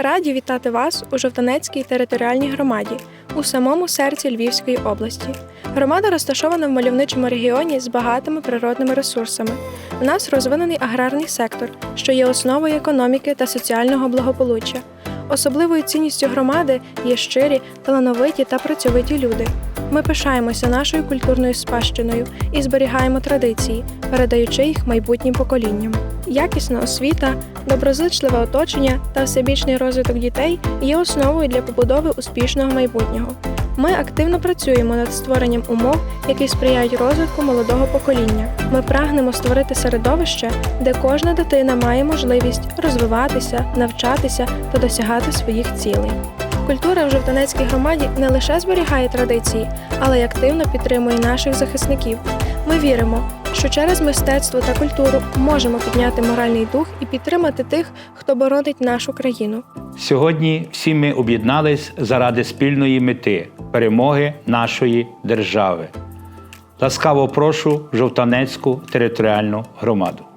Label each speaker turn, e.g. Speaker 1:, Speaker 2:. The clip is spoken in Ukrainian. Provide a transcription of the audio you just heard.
Speaker 1: Раді вітати вас у Жовтанецькій територіальній громаді у самому серці Львівської області. Громада розташована в мальовничому регіоні з багатими природними ресурсами. У нас розвинений аграрний сектор, що є основою економіки та соціального благополуччя. Особливою цінністю громади є щирі, талановиті та працьовиті люди. Ми пишаємося нашою культурною спадщиною і зберігаємо традиції, передаючи їх майбутнім поколінням. Якісна освіта, доброзичливе оточення та всебічний розвиток дітей є основою для побудови успішного майбутнього. Ми активно працюємо над створенням умов, які сприяють розвитку молодого покоління. Ми прагнемо створити середовище, де кожна дитина має можливість розвиватися, навчатися та досягати своїх цілей. Культура в Жовтанецькій громаді не лише зберігає традиції, але й активно підтримує наших захисників. Ми віримо, що через мистецтво та культуру можемо підняти моральний дух і підтримати тих, хто боронить нашу країну.
Speaker 2: Сьогодні всі ми об'єднались заради спільної мети перемоги нашої держави. Ласкаво прошу Жовтанецьку територіальну громаду.